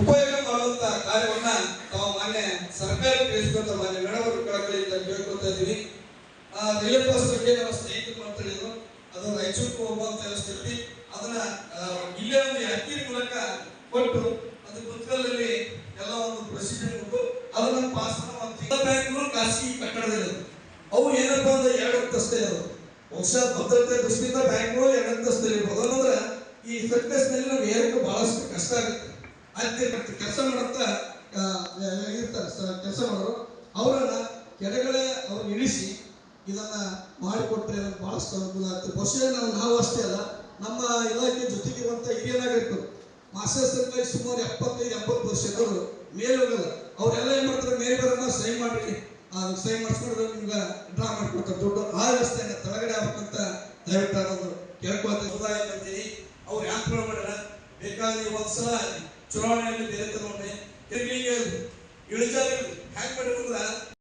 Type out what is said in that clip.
ಉಪಯೋಗ ಮಾಡುವಂತ ಕಾರ್ಯವನ್ನ ತಾವು ಮಾನ್ಯ ಸರ್ಕಾರ ತಿಳಿಸಿದಂತ ಮಾನ್ಯ ಮೇಡವರು ಕಳಕಳಿಯಿಂದ ಕೇಳ್ಕೊತಾ ಇದ್ದೀನಿ. ಆ ರಿಲೇ ಪಾಸ್ ಬಗ್ಗೆ ನಮ್ಮ ಸ್ನೇಹಿತರು ಮಾತಾಡಿದ್ರು ಅದು ರಾಯಚೂರಿಗೆ ಹೋಗುವಂತ ಸ್ಥಿತಿ. ಅದನ್ನ ಇಲ್ಲೇ ಒಂದು ಅಕ್ಕಿ ಮೂಲಕ ಕೊಟ್ಟು ಅದು ಗುಂತಕಲ್ಲಲ್ಲಿ ಎಲ್ಲ ಒಂದು ಪ್ರೊಸೀಜರ್ ಕೊಟ್ಟು ಅದನ್ನ ಪಾಸ್ ಮಾಡುವಂತ ಬ್ಯಾಂಕ್ಗಳು ಖಾಸಗಿ ಕಟ್ಟಡದಲ್ಲಿ ಅವು ಏನಪ್ಪಾ ಅಂದ್ರೆ ಎರಡು ಅಂತಸ್ತೆ ಅದು ಬಹುಶಃ ಭದ್ರತೆ ದೃಷ್ಟಿಯಿಂದ ಬ್ಯಾಂಕ್ಗಳು ಎರಡು ಅಂತಸ್ತೆ ಇರ್ಬೋದು. ಅಂದ್ರೆ ಈ ಫಿಟ್ನೆಸ್ನಲ್ಲಿ ನಾವು ಏರಕ್ಕೆ ಬಹಳಷ್ಟು ಕಷ್ಟ ಆಗುತ್ತೆ. ಅಲ್ಲಿ ಕೆಲಸ ಮಾಡಂತ ಆ, ಇರ್ತಾರೆ ಕೆಲಸ ಮಾಡೋರು. ಅವರನ್ನ ಕೆಳಗಡೆ ಅವ್ರು ಇಳಿಸಿ ಇದನ್ನ ಮಾಡಿಕೊಟ್ರೆ ಬಹಳಷ್ಟು ಅನುಕೂಲ ಆಗ್ತದೆ ಬಹುಶಃ ನಾವು ನಾವು ಅಷ್ಟೇ ಅಲ್ಲ ನಮ್ಮ ಇಲಾಖೆ ಜೊತೆಗೆ ಇರುವಂತ ಹಿರಿಯ ನಾಗರಿಕರು ಮಾಸ್ಟರ್ ಸರ್ಕಾರಿ ಸುಮಾರು ಎಪ್ಪತ್ತೈದು ಎಂಬತ್ತು ವರ್ಷದವರು ಮೇಲೆ ಹೋಗಲ್ಲ ಅವರೆಲ್ಲ ಏನ್ ಮಾಡ್ತಾರೆ ಮೇಲೆ ಬರಮ್ಮ ಸಹಿ ಮಾಡ್ರಿ ಸಹಿ ಮಾಡಿಸ್ಕೊಂಡ್ರೆ ನಿಮ್ಗೆ ಡ್ರಾ ಮಾಡ್ಕೊಡ್ತಾರೆ. ದುಡ್ಡು ಆ ವ್ಯವಸ್ಥೆನ ತಳಗಡೆ ಆಗ್ಬೇಕಂತ ದಯವಿಟ್ಟು ಅದೊಂದು ಕೇಳ್ಕೊತ ಸಮುದಾಯ ಅವ್ರು ಯಾಕೆ ಮಾಡ್ಯಾರ? ಬೇಕಾದ್ರೆ ಒಂದ್ಸಲ ಚುನಾವಣೆಯಲ್ಲಿ ಬೇರೆ ತಗೊಂಡೆ ತಿರುಗಿಗೆ ಇಳಿಜಾರು ಹ್ಯಾಂಗ್ ಮಾಡಿದ್ರು